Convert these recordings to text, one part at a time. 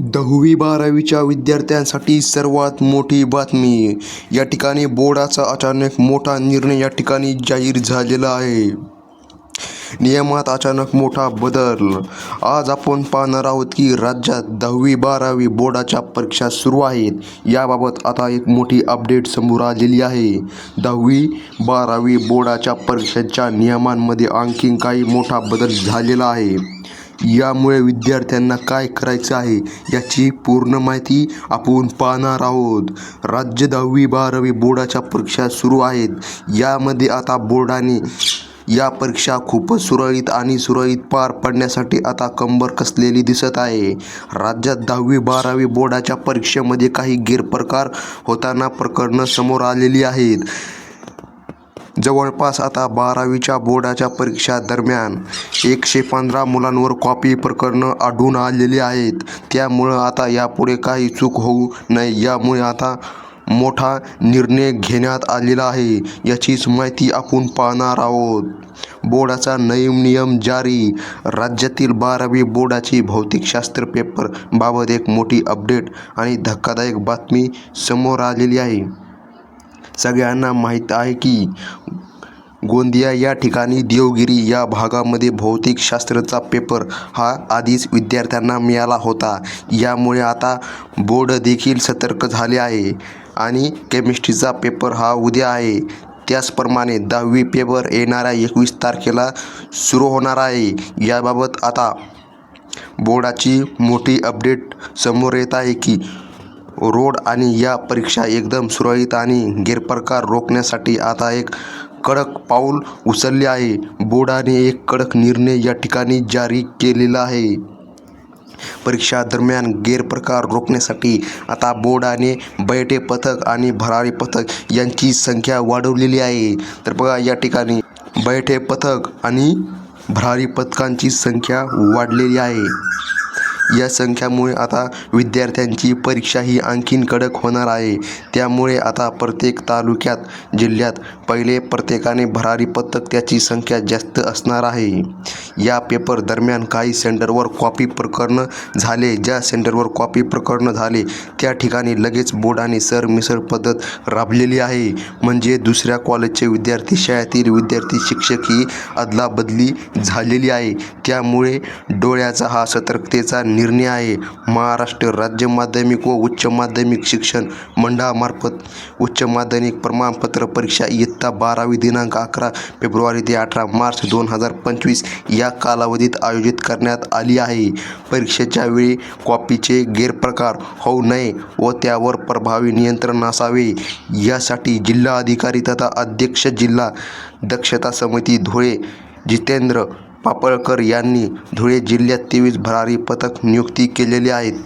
दहावी बारावीच्या विद्यार्थ्यांसाठी सर्वात मोठी बातमी. या ठिकाणी बोर्डाचा अचानक मोठा निर्णय या ठिकाणी जाहीर झालेला आहे. नियमात अचानक मोठा बदल. आज आपण पाहणार आहोत की राज्यात दहावी बारावी बोर्डाच्या परीक्षा सुरू आहेत. याबाबत आता एक मोठी अपडेट समोर आलेली आहे. दहावी बारावी बोर्डाच्या परीक्षांच्या नियमांमध्ये आणखीन काही मोठा बदल झालेला आहे. यामुळे विद्यार्थ्यांना काय करायचं आहे याची पूर्ण माहिती आपण पाहणार आहोत. राज्य दहावी बारावी बोर्डाच्या परीक्षा सुरू आहेत. यामध्ये आता बोर्डाने या परीक्षा खूपच सुरळीत आणि सुरळीत पार पडण्यासाठी आता कंबर कसलेली दिसत आहे. राज्यात दहावी बारावी बोर्डाच्या परीक्षेमध्ये काही गैरप्रकार होताना प्रकरणं समोर आलेली आहेत. जवळपास आता बारावीच्या बोर्डाच्या परीक्षा दरम्यान एकशे पंधरा मुलांवर कॉपी प्रकरणं आढळून आलेली आहेत. त्यामुळं आता यापुढे काही चूक होऊ नये. यामुळे आता मोठा निर्णय घेण्यात आलेला आहे. याचीच माहिती आपण पाहणार आहोत. बोर्डाचा नवीन नियम जारी. राज्यातील बारावी बोर्डाची भौतिकशास्त्र पेपर बाबत एक मोठी अपडेट आणि धक्कादायक बातमी समोर आलेली आहे. सगळ्यांना माहीत आहे की गोंदिया या ठिकाणी देवगिरी या भागामध्ये भौतिकशास्त्राचा पेपर हा आधीच विद्यार्थ्यांना मिळाला होता. यामुळे आता बोर्ड देखील सतर्क झाले आहे आणि केमिस्ट्रीचा पेपर हा उद्या आहे. त्याचप्रमाणे दहावी पेपर येणाऱ्या एकवीस तारखेला सुरू होणार आहे. याबाबत आता बोर्डाची मोठी अपडेट समोर येत आहे की रोड आणि या परीक्षा एकदम सुरळीत आणि गैरप्रकार रोखण्यासाठी आता एक कडक पाऊल उचलले आहे. बोर्डाने एक कडक निर्णय या ठिकाणी जारी केलेला आहे. परीक्षा दरम्यान गैरप्रकार रोखण्यासाठी आता बोर्डाने बैठे पथक आणि भरारी पथक यांची संख्या वाढवलेली आहे. तर बघा या ठिकाणी बैठे पथक आणि भरारी पथकांची संख्या वाढलेली आहे. या संख्यामुळे आता विद्यार्थ्यांची परीक्षा ही आणखीन कडक होणार आहे. त्यामुळे आता प्रत्येक तालुक्यात जिल्ह्यात पहिले प्रत्येकाने भरारी पथक त्याची संख्या जास्त असणार आहे. या पेपर दरम्यान काही सेंटरवर कॉपी प्रकरणं झाले. ज्या सेंटरवर कॉपी प्रकरणं झाले त्या ठिकाणी लगेच बोर्डाने सरमिसळ पद्धत राबलेली आहे. म्हणजे दुसऱ्या कॉलेजचे विद्यार्थी शाळेतील विद्यार्थी शिक्षक ही अदलाबदली झालेली आहे. त्यामुळे डोळ्याचा हा सतर्कतेचा निर्णय आहे. महाराष्ट्र राज्य माध्यमिक व उच्च माध्यमिक शिक्षण मंडळामार्फत उच्च माध्यमिक प्रमाणपत्र परीक्षा इयत्ता बारावी दिनांक अकरा फेब्रुवारी ते अठरा मार्च दोन हजार पंचवीस या कालावधीत आयोजित करण्यात आली आहे. परीक्षेच्या वेळी कॉपीचे गैरप्रकार होऊ नये व त्यावर प्रभावी नियंत्रण असावे यासाठी जिल्हा अधिकारी तथा अध्यक्ष जिल्हा दक्षता समिती धुळे जितेंद्र पापळकर यांनी धुळे जिल्ह्यात तेवीस भरारी पथक नियुक्ती केलेली आहेत.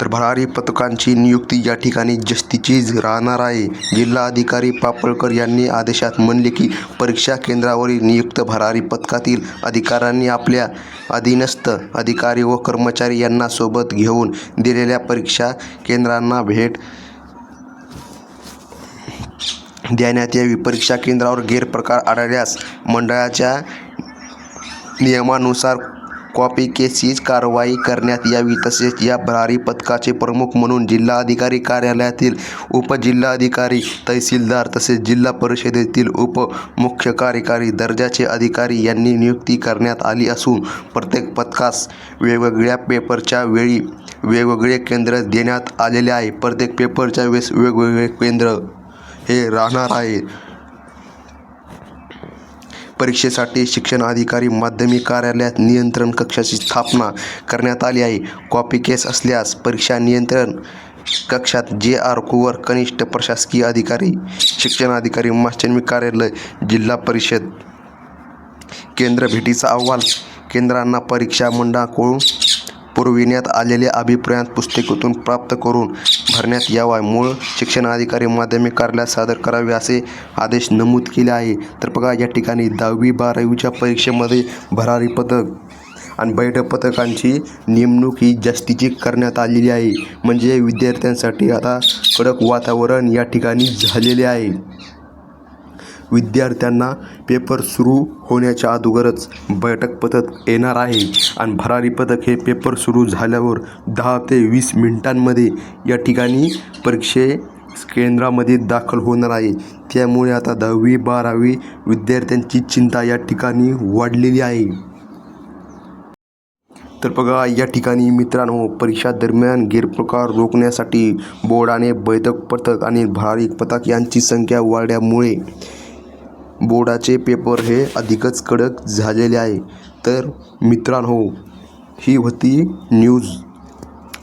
तर भरारी पथकांची नियुक्ती या ठिकाणी जस्तीचीच राहणार आहे. जिल्हा अधिकारी पापळकर यांनी आदेशात म्हणले की परीक्षा केंद्रावरील नियुक्त भरारी पथकातील अधिकाऱ्यांनी आपल्या अधीनस्थ अधिकारी व कर्मचारी यांना सोबत घेऊन दिलेल्या परीक्षा केंद्रांना भेट देण्यात यावी. परीक्षा केंद्रावर गैरप्रकार आढळल्यास मंडळाच्या नियमानुसार कॉपी केसची कारवाई करण्यात यावी. तसेच या भरारी पथकाचे प्रमुख म्हणून जिल्हाधिकारी कार्यालयातील उपजिल्हाधिकारी तहसीलदार तसेच जिल्हा परिषदेतील उप मुख्य कार्यकारी दर्जाचे अधिकारी यांनी नियुक्ती करण्यात आली असून प्रत्येक पथकास वेगवेगळ्या पेपरच्या वेळी वेगवेगळे केंद्र देण्यात आलेले आहे. प्रत्येक पेपरच्या वेळेस वेगवेगळे केंद्र हे राहणार आहे. परीक्षेसाठी शिक्षण अधिकारी माध्यमिक कार्यालयात नियंत्रण कक्षाची स्थापना करण्यात आली आहे. कॉपी केस असल्यास परीक्षा नियंत्रण कक्षात जे आर कुवर कनिष्ठ प्रशासकीय अधिकारी शिक्षण अधिकारी माध्यमिक कार्यालय जिल्हा परिषद केंद्र भेटीचा अहवाल केंद्रांना परीक्षा मंडळाकडून पुरविण्यात आलेल्या अभिप्रायात पुस्तकातून प्राप्त करून भरण्यात यावा. मूळ शिक्षणाधिकारी माध्यमिक कार्यालयात सादर करावे असे आदेश नमूद केले आहे. तर बघा या ठिकाणी दहावी बारावीच्या परीक्षेमध्ये भरारी पथक आणि बैठ पथकांची नेमणूक ही जास्तीची करण्यात आलेली आहे. म्हणजे विद्यार्थ्यांसाठी आता कडक वातावरण या ठिकाणी झालेले आहे. विद्यार्थ्यांना पेपर सुरू होण्याच्या अगोदरच बैठक पथक येणार आहे. आणि भरारी पथक हे पेपर सुरू झाल्यावर दहा ते वीस मिनिटांमध्ये या ठिकाणी परीक्षे केंद्रामध्ये दाखल होणार आहे. त्यामुळे आता दहावी बारावी विद्यार्थ्यांची चिंता या ठिकाणी वाढलेली आहे. तर बघा या ठिकाणी मित्रांनो परीक्षा दरम्यान गैरप्रकार रोखण्यासाठी बोर्डाने बैठक पथक आणि भरारी पथक यांची संख्या वाढल्यामुळे बोर्डाचे पेपर हे अधिकच कडक झालेले आहे. तर मित्रांनो ही होती न्यूज.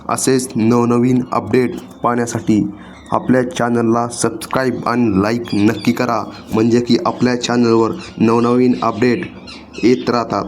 असेच नवनवीन अपडेट पाहण्यासाठी आपल्या चॅनलला सबस्क्राईब आणि लाईक नक्की करा. म्हणजे की आपल्या चॅनलवर नवनवीन अपडेट येत राहतात.